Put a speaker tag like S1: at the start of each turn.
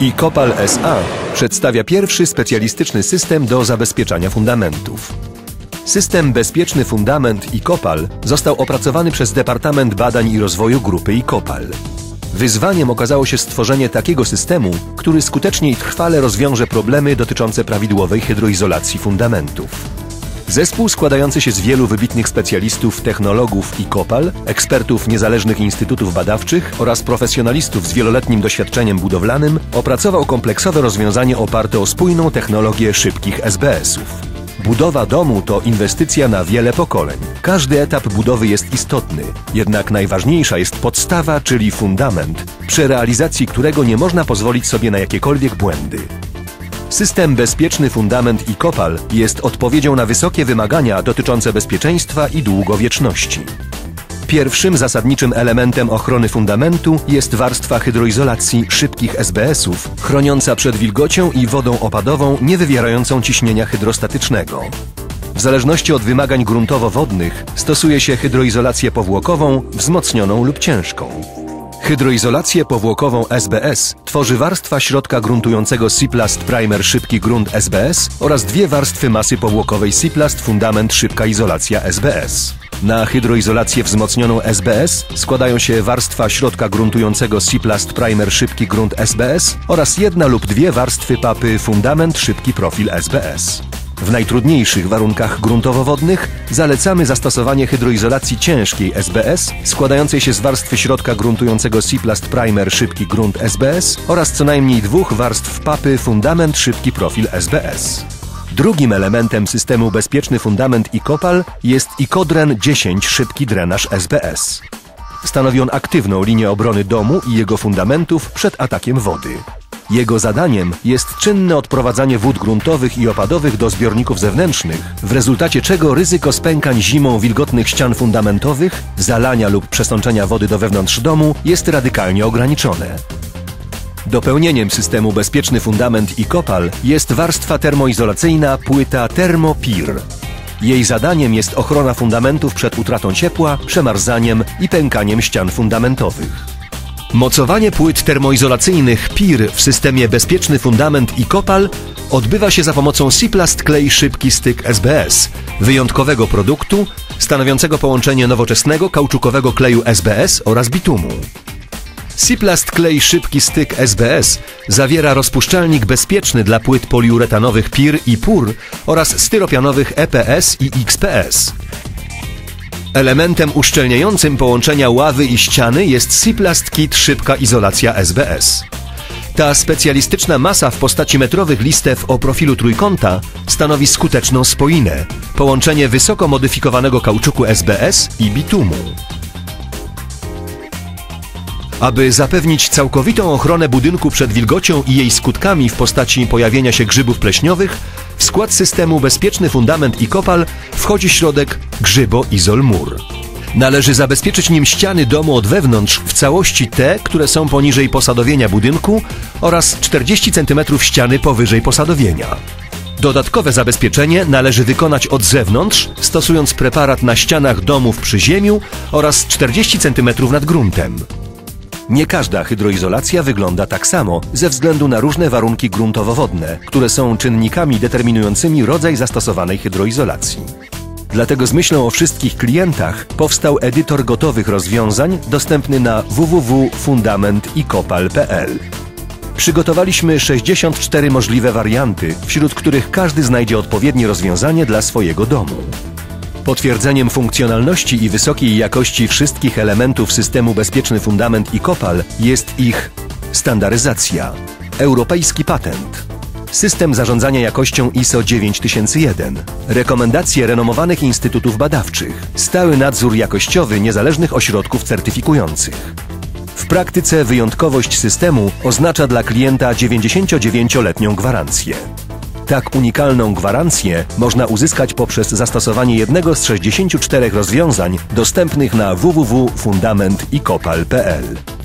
S1: i Kopal SA przedstawia pierwszy specjalistyczny system do zabezpieczania fundamentów. System Bezpieczny Fundament i Kopal został opracowany przez Departament Badań i Rozwoju Grupy i Kopal. Wyzwaniem okazało się stworzenie takiego systemu, który skutecznie i trwale rozwiąże problemy dotyczące prawidłowej hydroizolacji fundamentów. Zespół składający się z wielu wybitnych specjalistów, technologów i kopal, ekspertów niezależnych instytutów badawczych oraz profesjonalistów z wieloletnim doświadczeniem budowlanym opracował kompleksowe rozwiązanie oparte o spójną technologię szybkich SBS-ów. Budowa domu to inwestycja na wiele pokoleń. Każdy etap budowy jest istotny, jednak najważniejsza jest podstawa, czyli fundament, przy realizacji którego nie można pozwolić sobie na jakiekolwiek błędy. System Bezpieczny Fundament i Kopal jest odpowiedzią na wysokie wymagania dotyczące bezpieczeństwa i długowieczności. Pierwszym zasadniczym elementem ochrony fundamentu jest warstwa hydroizolacji szybkich SBS-ów, chroniąca przed wilgocią i wodą opadową nie wywierającą ciśnienia hydrostatycznego. W zależności od wymagań gruntowo-wodnych stosuje się hydroizolację powłokową, wzmocnioną lub ciężką. Hydroizolację powłokową SBS tworzy warstwa środka gruntującego Siplast Primer Szybki Grunt SBS oraz dwie warstwy masy powłokowej Siplast Fundament Szybka Izolacja SBS. Na hydroizolację wzmocnioną SBS składają się warstwa środka gruntującego Siplast Primer Szybki Grunt SBS oraz jedna lub dwie warstwy papy Fundament Szybki Profil SBS. W najtrudniejszych warunkach gruntowo-wodnych zalecamy zastosowanie hydroizolacji ciężkiej SBS składającej się z warstwy środka gruntującego Siplast Primer Szybki Grunt SBS oraz co najmniej dwóch warstw papy Fundament Szybki Profil SBS. Drugim elementem systemu Bezpieczny Fundament i Kopal jest Ikodren 10 Szybki Drenaż SBS. Stanowi on aktywną linię obrony domu i jego fundamentów przed atakiem wody. Jego zadaniem jest czynne odprowadzanie wód gruntowych i opadowych do zbiorników zewnętrznych, w rezultacie czego ryzyko spękań zimą wilgotnych ścian fundamentowych, zalania lub przesączenia wody do wewnątrz domu jest radykalnie ograniczone. Dopełnieniem systemu Bezpieczny Fundament i Kopal jest warstwa termoizolacyjna płyta Thermopir. Jej zadaniem jest ochrona fundamentów przed utratą ciepła, przemarzaniem i pękaniem ścian fundamentowych. Mocowanie płyt termoizolacyjnych PIR w systemie Bezpieczny Fundament i Kopal odbywa się za pomocą Siplast Clay Szybki Styk SBS, wyjątkowego produktu stanowiącego połączenie nowoczesnego kauczukowego kleju SBS oraz bitumu. Siplast Clay Szybki Styk SBS zawiera rozpuszczalnik bezpieczny dla płyt poliuretanowych PIR i PUR oraz styropianowych EPS i XPS. Elementem uszczelniającym połączenia ławy i ściany jest Siplast Kit Szybka Izolacja SBS. Ta specjalistyczna masa w postaci metrowych listew o profilu trójkąta stanowi skuteczną spoinę, połączenie wysoko modyfikowanego kauczuku SBS i bitumu. Aby zapewnić całkowitą ochronę budynku przed wilgocią i jej skutkami w postaci pojawienia się grzybów pleśniowych, w skład systemu Bezpieczny Fundament i Kopal wchodzi środek Grzybo-Izol Mur. Należy zabezpieczyć nim ściany domu od wewnątrz, w całości te, które są poniżej posadowienia budynku oraz 40 cm ściany powyżej posadowienia. Dodatkowe zabezpieczenie należy wykonać od zewnątrz, stosując preparat na ścianach domów przy ziemiu oraz 40 cm nad gruntem. Nie każda hydroizolacja wygląda tak samo ze względu na różne warunki gruntowo-wodne, które są czynnikami determinującymi rodzaj zastosowanej hydroizolacji. Dlatego z myślą o wszystkich klientach powstał edytor gotowych rozwiązań dostępny na www.fundamentikopal.pl. Przygotowaliśmy 64 możliwe warianty, wśród których każdy znajdzie odpowiednie rozwiązanie dla swojego domu. Potwierdzeniem funkcjonalności i wysokiej jakości wszystkich elementów systemu Bezpieczny Fundament i Kopal jest ich standaryzacja, europejski patent, system zarządzania jakością ISO 9001, rekomendacje renomowanych instytutów badawczych, stały nadzór jakościowy niezależnych ośrodków certyfikujących. W praktyce wyjątkowość systemu oznacza dla klienta 99-letnią gwarancję. Tak unikalną gwarancję można uzyskać poprzez zastosowanie jednego z 64 rozwiązań dostępnych na www.fundamentikopal.pl.